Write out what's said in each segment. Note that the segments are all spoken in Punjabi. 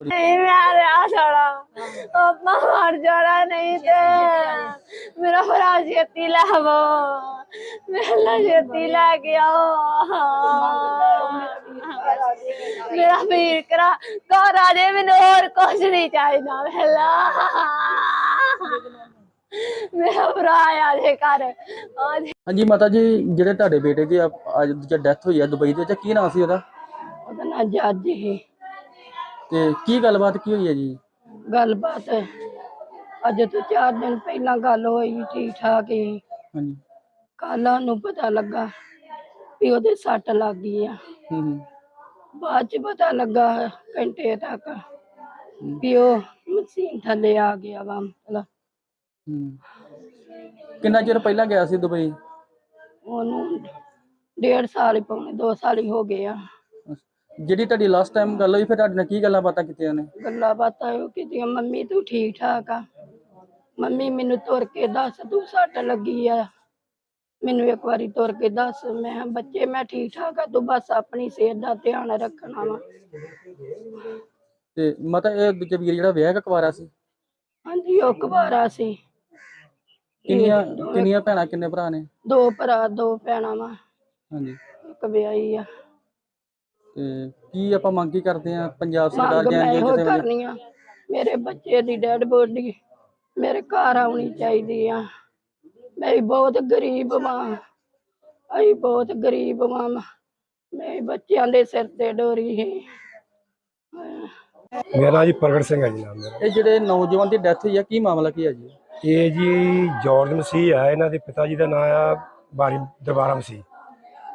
ਨਹੀਂ ਮੈਂ ਰਿਹਾ ਛੜਾ ਪਾਪਾ ਮਰ ਜਾਣਾ ਨਹੀਂ ਤੇ। ਮੇਰਾ ਭਰਾ ਛੇਤੀ ਲੈ ਆਵੋ। ਮੇਰਾ ਛੇਤੀ ਲੈ ਕੇ ਆਓ। ਮੇਰਾ ਵੀਰ ਕਰਾ ਘਰ ਆ ਜੇ ਮੈਨੂੰ ਹੋਰ ਕੁਝ ਨਹੀਂ ਚਾਹੀਦਾ ਮੇਲਾ ਮੇਰਾ ਭਰਾ ਆ ਜੇ ਘਰ। ਹਾਂਜੀ ਮਾਤਾ ਜੀ ਜਿਹੜੇ ਤੁਹਾਡੇ ਬੇਟੇ ਦੀ ਅੱਜ ਡੈਥ ਹੋਈ ਆ ਦੁਬਈ ਦੇ ਵਿੱਚ ਕੀ ਨਾਮ ਸੀ ਉਹਦਾ? ਉਹਦਾ ਨਾਂ ਜੱਜ ਹੀ ਤੇ ਕੀ ਗੱਲਬਾਤ ਕੀ ਹੋਈ ਹੈ ਜੀ? ਗੱਲਬਾਤ ਅੱਜ ਤੋਂ 4 ਦਿਨ ਪਹਿਲਾਂ ਗੱਲ ਹੋਈ ਠੀਕ ਠਾਕ ਹੀ। ਹਾਂਜੀ। ਕੱਲ੍ਹ ਨੂੰ ਪਤਾ ਲੱਗਾ ਵੀ ਉਹਦੇ ਸੱਟ ਲੱਗ ਗਈ ਆ। ਹੂੰ ਹੂੰ। ਬਾਅਦ ਚ ਪਤਾ ਲੱਗਾ ਘੰਟੇ ਤੱਕ ਵੀ ਉਹ ਮਸ਼ੀਨ ਥੱਲੇ ਆ ਗਿਆ ਵਾ ਮਤਲਬ। ਹੂੰ। ਕਿੰਨਾ ਚਿਰ ਪਹਿਲਾਂ ਗਿਆ ਸੀ ਦੁਬਈ? ਉਹਨੂੰ ਡੇਢ ਸਾਲ ਹੀ ਪੌਣੇ 2 ਸਾਲ ਹੀ ਹੋ ਗਏ ਆ। ਜਿਹੜੀ ਤੁਹਾਡੀ ਲਾਸਟ ਟਾਈਮ ਗੱਲ ਹੋਈ ਫਿਰ ਤੁਹਾਡੇ ਨਾਲ ਕੀ ਗੱਲਾਂ ਬਾਤਾਂ ਕੀਤੀਆਂ ਨੇ ਗੱਲਾਂ ਬਾਤਾਂ ਉਹ ਕੀਤੀਆਂ ਮੰਮੀ ਤੂੰ ਠੀਕ ਠਾਕ ਆ? ਮੰਮੀ ਮੈਨੂੰ ਤੁਰ ਕੇ ਦੱਸ ਤੂੰ ਸੱਟ ਲੱਗੀ ਆ? ਮੈਨੂੰ ਇੱਕ ਵਾਰੀ ਤੁਰ ਕੇ ਦੱਸ। ਮੈਂ ਕਿਹਾ, ਬੱਚੇ ਮੈਂ ਠੀਕ ਠਾਕ ਆ ਤੂੰ ਬਸ ਆਪਣੀ ਸਿਹਤ ਦਾ ਧਿਆਨ ਰੱਖਣਾ ਵਾ। ਤੇ ਮਾਤਾ ਇਹ ਦੂਜਾ ਵੀਰ ਜਿਹੜਾ ਵਿਆਹ ਕਕਵਾਰਾ ਸੀ? ਹਾਂਜੀ ਉਹ ਕੁਵਾਰਾ ਸੀ। ਕਿੰਨੀਆਂ ਕਿੰਨੀਆਂ ਭੈਣਾਂ ਕਿੰਨੇ ਭਰਾ ਨੇ? ਦੋ ਭਰਾ ਦੋ ਭੈਣਾਂ ਵਾ। ਹਾਂਜੀ। ਇੱਕ ਵਿਆਹੀ ਆ। ਤੇ ਕੀ ਆਪਾਂ ਮੰਗ ਕੀ ਕਰਦੇ ਆ ਪੰਜਾਬ ਸਰਕਾਰ ਮੰਗ ਜਾਂ ਮੈਂ ਜਾਂ ਇਹੋ ਕਿਸੇ ਵੇਲੇ ਕਰਨੀ ਆ। ਮੇਰੇ ਬੱਚੇ ਦੀ ਡੈਡ ਬੋਡੀ ਮੇਰੇ ਘਰ ਆਉਣੀ ਚਾਹੀਦੀ ਆ। ਮੈਂ ਬਹੁਤ ਗਰੀਬ ਵਾਂ। ਅਸੀਂ ਬਹੁਤ ਗਰੀਬ ਵਾਂ। ਮੈਂ ਬੱਚਿਆਂ ਦੇ ਸਿਰ ਤੇ ਡੋਰੀ ਹੈ ਮੇਰਾ ਜੀ ਪ੍ਰਗਟ ਸਿੰਘ ਹੈ ਜੀ ਨਾਮ ਮੇਰਾ। ਇਹ ਜਿਹੜੇ ਨੌਜਵਾਨ ਦੀ ਡੈਥ ਹੋਈ ਆ ਕੀ ਮਾਮਲਾ ਕੀ ਹੈ ਜੀ? ਇਹ ਜੀ ਜਾਰਜ ਮਸੀਹ ਹੈ ਇਹਨਾਂ ਦੇ ਪਿਤਾ ਜੀ ਦਾ ਨਾਮ ਆ ਬਾਰੀ ਦਰਬਾਰਾ ਮਸੀਹ।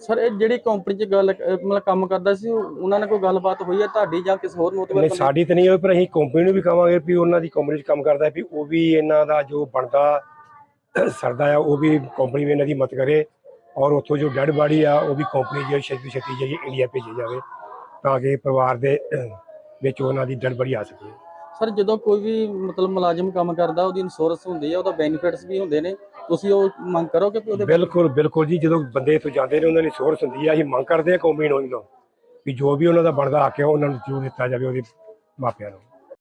ਸਰ ਇਹ ਜਿਹੜੀ ਕੰਪਨੀ 'ਚ ਗੱਲ ਅਹ ਮਤਲਬ ਕੰਮ ਕਰਦਾ ਸੀ ਉਹ- ਉਹਨਾਂ ਨਾਲ ਕੋਈ ਗੱਲਬਾਤ ਹੋਈ ਹੈ ਤੁਹਾਡੀ ਜਾਂ ਕਿਸੇ ਹੋਰ ਮੋਤਬਰ ਨਹੀਂ ਸਾਡੀ ਤਾਂ ਨਹੀਂ ਹੋਈ ਪਰ ਅਸੀਂ ਕੰਪਨੀ ਨੂੰ ਵੀ ਕਹਾਂਗੇ ਵੀ ਉਹਨਾਂ ਦੀ ਕੰਪਨੀ 'ਚ ਕੰਮ ਕਰਦਾ ਵੀ ਉਹ ਵੀ ਇਹਨਾਂ ਦਾ ਜੋ ਬਣਦਾ ਸਰਦਾ ਆ ਉਹ ਵੀ ਕੰਪਨੀ ਵੀ ਇਹਨਾਂ ਦੀ ਮਦਦ ਕਰੇ ਔਰ ਉੱਥੋਂ ਜੋ ਡੈਡ ਬਾਡੀ ਆ ਉਹ ਵੀ ਕੰਪਨੀ ਜਿਹੜੀ ਛੇਤੀ ਛੇਤੀ ਜਿਹੜੀ ਇੰਡੀਆ ਭੇਜੀ ਜਾਵੇ ਤਾਂ ਕਿ ਪਰਿਵਾਰ ਦੇ ਵਿੱਚ ਉਹਨਾਂ ਦੀ ਡੈਡ ਬਾਡੀ ਆ ਸਕੇ। ਸਰ ਜਦੋਂ ਕੋਈ ਵੀ ਮਤਲਬ ਮੁਲਾਜ਼ਮ ਕੰਮ ਕਰਦਾ ਉਹਦੀ ਇੰਸ਼ੋਰੈਂਸ ਹੁੰਦੀ ਹੈ ਉਹਦਾ ਬੈਨੀਫਿਟਸ ਵੀ ਹੁੰਦੇ ਨੇ। ਤੁਸੀਂ ਉਹ ਮੰਗ ਕਰੋਗੇ ਕਿ ਉਹਦੇ ਬਿਲਕੁਲ ਬਿਲਕੁਲ ਜੀ। ਜਦੋਂ ਬੰਦੇ ਇੱਥੋਂ ਜਾਂਦੇ ਨੇ, ਉਹਨਾਂ ਦੀ ਸੋਰਸ ਹੁੰਦੀ ਆ, ਅਸੀਂ ਮੰਗ ਕਰਦੇ ਆ ਕੌਮੀ ਨੂੰ ਵੀ ਜੋ ਵੀ ਉਹਨਾਂ ਦਾ ਬਣਦਾ ਹੱਕ ਹੈ, ਉਹਨਾਂ ਨੂੰ ਜ਼ਰੂਰ ਦਿੱਤਾ ਜਾਵੇ ਉਹਦੇ ਮਾਪਿਆਂ ਨੂੰ।